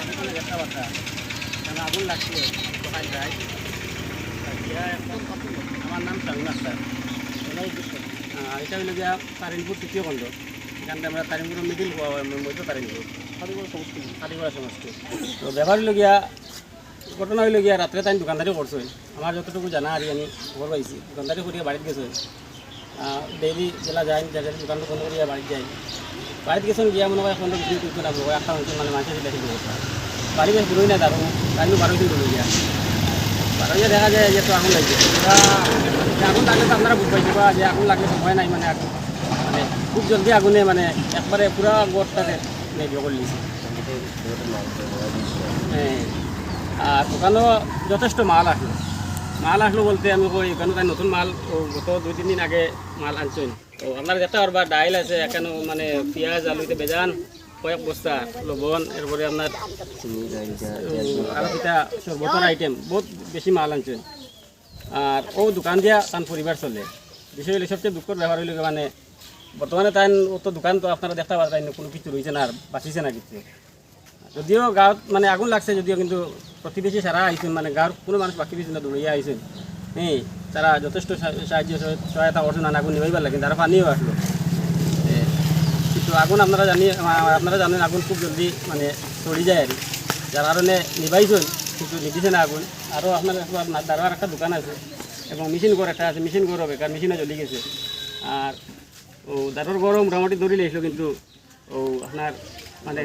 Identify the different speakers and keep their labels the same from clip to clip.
Speaker 1: আপনাদের কথা কারণ আগুন লাগছিল সকাল যায় আমার নাম তৃতীয় খণ্ড এখানটা আমরা তারিণপুর মিডিল মধ্য তারিণপুর সমষ্টি তো ব্যাপার হইল ঘটনা হইল গিয়া রাত্রে তাই দোকানদারি করছ আমার যতটুকু জানা আর আমি খবর পাইছি দোকানদারি করিয়া বাড়িতে গেছো ডেইলি যায় জায়গায় দোকানটা বন্ধ করিয়া বাড়িতে যাই বাড়িতে গেছেন গিয়া মনে ফোনটা কিছু একটা হচ্ছে মানে মানুষের সেটা ঠিক বাড়ি বেশ দূরই না দাঁড়ো টাইম বারো দিন দূরে গিয়া। বারো গিয়া দেখা যায় যে তো আগুন লাগছে। আগুন লাগলে তো আপনারা বুঝ পাইছে যে আগুন লাগলে সময় নাই মানে আগুন মানে খুব জলদি আগুনে মানে একবারে পুরা গোটটাকে ইয়ে করে নিয়েছে। হ্যাঁ। আর দোকানও যথেষ্ট মাল আসলো। মাল আসলো বলতে আমি কই এখানে নতুন মাল গত দুই তিন দিন আগে মাল আনছেন। তো আপনার যেটা আর বা ডাইল আছে এখানে মানে পেঁয়াজ আলুতে বেজান, কয়েক বস্তা লবণ, এরপরে আপনার আর যেটা সর্বতর আইটেম বহুত বেশি মাল আনছেন আর ও দোকান দিয়া তার পরিবার চলে। বিষয় হলে সবচেয়ে দুঃখের ব্যাপার হইলে মানে বর্তমানে তাই অত দোকান তো আপনারা দেখতে পারেন কোনো কিছু রয়েছে না আর বাঁচিছে না কিছু। যদিও গাঁৱত মানে আগুন লাগছে, যদিও কিন্তু প্রতিবেশী সারা আইসেন মানে গাঁৱৰ কোনো মানুষ বাকি দিয়েছেন না আইসেন হ্যাঁ তারা যথেষ্ট সাহায্য সহ- সহায়তা করছেন আগুন নিবাইবার লাগে, তারা পানিও আসলো। কিন্তু আগুন আপনারা জানি আপনারা জানেন আগুন খুব জলদি মানে চড়ি যায় আর। যার কারণে নিবাইছেন কিন্তু নিদিছে না আগুন। আরও আপনার দাঁড়ার একটা দোকান আছে, এবং মেশিন ঘর একটা আছে, মেশিন ঘরও বেকার মেশিনে জ্বলি গেছে। আর ও দাঁড়ার ঘরও মোটামুটি দৌড়ি লেগেছিল কিন্তু ও, আপনার মানে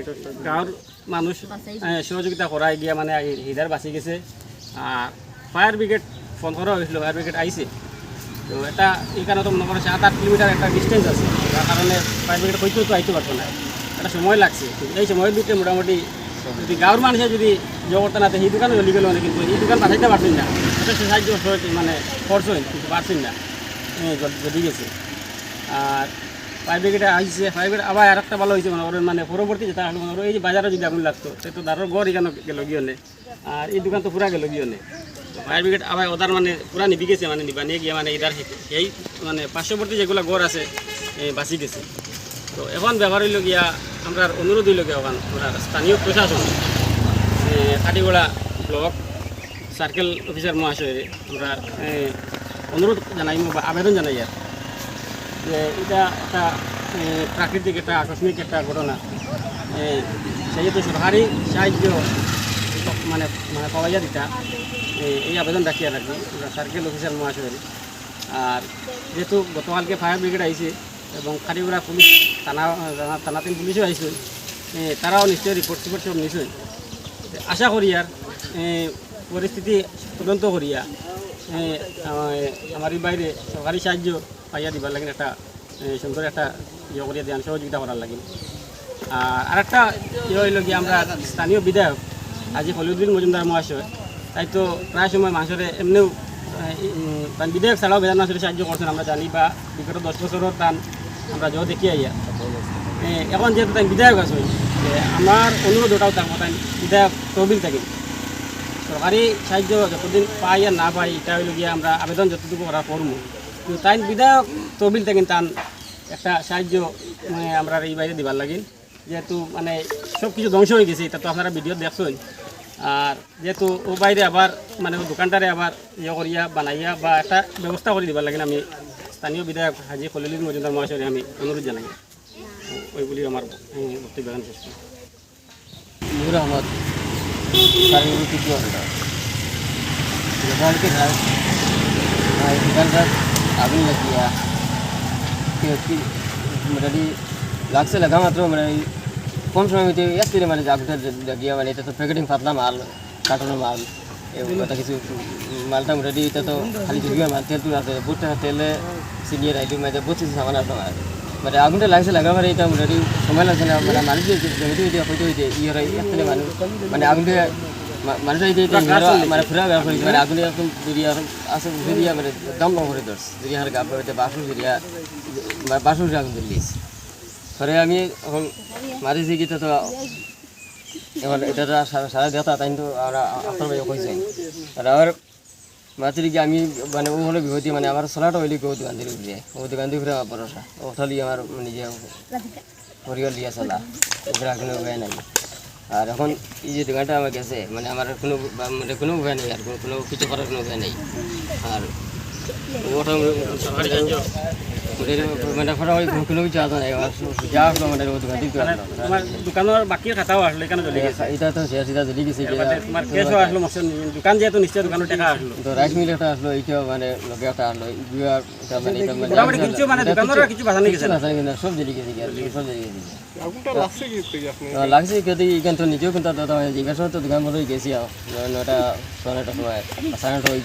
Speaker 1: গাঁৱৰ মানুষ সহযোগিতা করাই গিয়া মানে হিদার বাঁচি গেছে। আর ফায়ার ব্রিগেড ফোন করা হয়েছিল ফায়ার ব্রিগেড আইছে। তো এটা এইখানে তো মনে করো সাত, আট কিলোমিটার একটা ডিস্টেন্স আছে। যার কারণে ফায়ার ব্রিগেড হয়তো তো আইতে পারতো না। একটা সময় লাগছে। এই সময়ের ভিতরে মোটামুটি যদি গাঁৱৰ মানুষে যদি করতে না সেই দোকানে জ্বলি গেল কিন্তু এই দোকান বাঁচাইতে পারছেন না। যথেষ্ট সাহায্য মানে করছেন কিন্তু পারছেন না। জ্বলি গেছে। আর ফায়ার ব্রিগেডে আসছে ফায়ার ব্রিগেড আবার আর একটা ভালো হয়েছে মনে করেন মানে পরবর্তী যেটা হলো মনে করেন এই যে বাজারে যদি আগুন লাগতো সে তো দারোর গড় এখানে গেল গিয়ে আর এই দোকান তো পুরা গেল গিয়ে ফায়ার ব্রিগেড আবার ওদার মানে পুরা নিবি গেছে মানে নিবা, নিয়ে গিয়ে মানে এটার সেই মানে পার্শ্ববর্তী যেগুলো গড় আছে বাঁচি গেছে। তো এখন ব্যবহার হইল গিয়া আমরা অনুরোধ হইল গিয়া ওখান স্থানীয় প্রশাসন কাটিগোড়া ব্লক সার্কেল অফিসার মহাশয় আমরা অনুরোধ জানাই বা আবেদন জানাই আর। যে এটা একটা প্রাকৃতিক একটা, আকস্মিক একটা ঘটনা। সেহেতু সরকারি সাহায্য মানে মানে পাওয়া যায় দিতা এ- এই আবেদন রাখি আর কি সার্কেল অফিসার মহাশয়ের। আর যেহেতু গতকালকে ফায়ার ব্রিগেড আইছে এবং খাটিগুড়া পুলিশ থানা, থানা- থানাতেন পুলিশও আইছে তারাও নিশ্চয়ই রিপোর্ট টিপোর্ট সব নিশ্চয় আশা করি আর পরিস্থিতি তদন্ত করিয়া আমার বাইরে সরকারি সাহায্য পাইয়া দিবার লাগে একটা সুন্দর একটা ইয়ে করিয়া দেন সহযোগিতা করার লাগে আর আরেকটা ইয়ে হইল কি আমরা স্থানীয় বিধায়ক আজি হলিউদ্দিন মজুমদার মহাশয় তাই তো প্রায় সময় মানুষের এমনিও উম, বিধায়ক ছাড়াও মানুষের সাহায্য করছেন আমরা জানি বা বিগত দশ বছরের তান আমরা যা দেখি আইয়া। এখন যেহেতু তাই বিধায়ক আছে আমার অনুরোধ ওটাও থাকব তাই বিধায়ক তহবিল থাকি। সরকারি সাহায্য যতদিন পাই আর না পাই এটা হইল গিয়ে আমরা আবেদন যতটুকু করা করব কিন্তু তাই বিধায়ক তহবিল থাকেন তান একটা সাহায্য মানে আমরা এই বাইরে দিবার লাগিল যেহেতু মানে সব কিছু ধ্বংস হয়ে গেছে এটা তো আপনারা ভিডিও দেখছেন আর যেহেতু ও বাইরে আবার মানে দোকানটারে আবার ইয়ে করিয়া, বানাইয়া বা একটা ব্যবস্থা করে দিবার লাগিল আমি স্থানীয় বিধায়ক হাজি খলিলুদ্দিন মজুমদার মহাশয় আমি অনুরোধ জানাই ওই বলি আমার বক্তব্য এখন শেষ।
Speaker 2: নূর কম সময় মধ্যে এসে মানে যে আগুনটা যে- মানে এটা তো প্যাকেটিং পাতলা মাল কার্টনের মাল কথা কিছু মালটা মোটামুটি এটা তো খালি ঝুঁকিয়ে মাল, তেল তুল আছে, বুটটা, তেলে চিনিয়ে রাইতে মানে বহুত সামান আছে আমার। মানে আগুনটা লাগছে লাগা মানে এটা মোটামুটি সময় লাগছে না মানে মানুষ জমিতে হইতে হইতে হইতে ই হয় মানুষ মানে আগুনটা মা- হইতে হইতে ইয়ে মানে ফুরা গা হইতে মানে আগুনে একদম আছে দুরিয়া মানে দম দম করে ধরছে, দুরিয়া হার গা হইতে বাসু দুরিয়া বাসু আগুন ধরিয়েছে পরে আমি মারিছি গিয়ে তো এখন এটা তো সারা দেখা তাই তো আমরা আপনার ভাই কইছে। আর আমার মাতির গিয়ে আমি মানে ও হলো বিভূতি মানে আমার চলাটা হইলে কেউ দোকান দিয়ে ঘুরে ও দোকান দিয়ে ঘুরে আমার ভরসা। ও খালি আমার নিজে পরিবার লিয়া চলা। ওগুলো কোনো উপায় নাই। আর এখন এই যে দোকানটা আমার গেছে মানে আমার কোনো মানে কোনো উপায় নেই আর কোনো- কোনো কিছু করার কোনো উপায় নেই। আর ওটা
Speaker 1: সরকারি সাহায্য
Speaker 2: ফটাফট কোনো কিছু আসা নাই আমার যা আসলো ও দোকান দিতে
Speaker 1: তোমার দোকানের বাকি খাতাও
Speaker 2: এটা এটা। রাইস মিল একটা আসলো এইটাও মানে লগে এটা এটা কিন্তু এখান তো নিজেও কিন্তু দোকান বন্ধ হয়ে গেছি আর নয়টা সোয়া সময় সাড়ে নটা হয়ে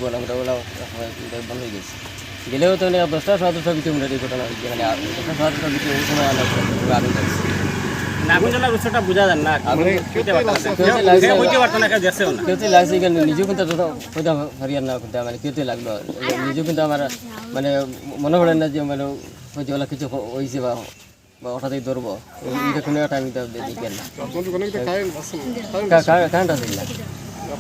Speaker 2: সময় বন্ধ হয়ে গেছে গেলেও তো মানে দশটা সাড়ে দশটার ভিতরে মোটামুটি ঘটনা। হয়েছে মানে দশটা সাড়ে দশটার ভিতরে ওই সময় আলো আগুন লাগছে
Speaker 3: মানে
Speaker 2: মানে কেউ তো লাগল। নিজেও কিন্তু আমার মানে মনে পড়ে না যে মানে হয়তো ওলা কিছু হয়েছে বা বা হঠাৎই ধরবো। এটা কোনো একটা আমি তো দেখি
Speaker 3: কারেন্ট আছে
Speaker 2: না। তো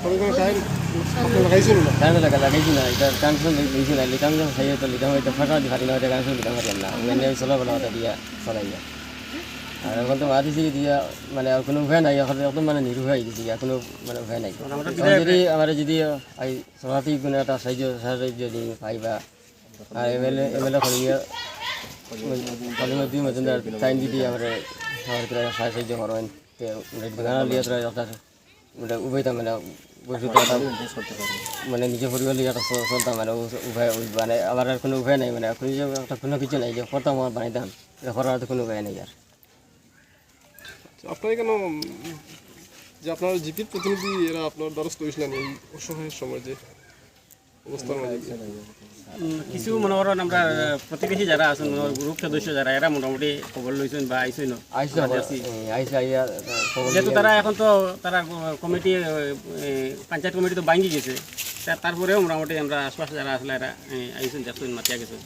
Speaker 2: আর এখন তো মারিছি দিয়া মানে আর কোনো উপায় নাই এখন একদম মানে নিরুহ হয়ে গেছি কোনো মানে উপায় নাই যদি আমার যদি এই সভাপতি কোনো একটা সাহায্য সাহায্য যদি পাইবা আর এমএলএ এমএলএ কলিয়া কলিমদ্দি মজুমদার টাইম যদি আমার সাহায্য করেন দোকান লিয়ে তোরা মানে উভয়টা মানে মানে নিজের পরিবার লিয়ে একটা চলতাম মানে উভয় মানে আমার আর কোনো উভয় নাই মানে এখন একটা কোনো কিছু নাই, যে করতাম আমার বানাইতাম এটা করার তো কোনো উপায় নেই আর
Speaker 3: আপনার কেন যে আপনার জিপির প্রতিনিধি এরা আপনার দ্বারস্থ হয়েছিলেন এই অসহায়ের সময় যে?
Speaker 1: কিছু মনে করেন আমরা প্রতিবেশী যারা আছেন গ্রুপ সদস্য যারা এরা মোটামুটি খবর লইছেন বা আইসেন
Speaker 2: আইসা আইসা আইয়া খবর
Speaker 1: যেহেতু তারা এখন তো তারা কমিটি পঞ্চায়েত কমিটি তো ভাঙি গেছে। তারপরেও মোটামুটি আমরা আশপাশে যারা আসলে এরা আইসেন দেখছেন মাতিয়া গেছেন।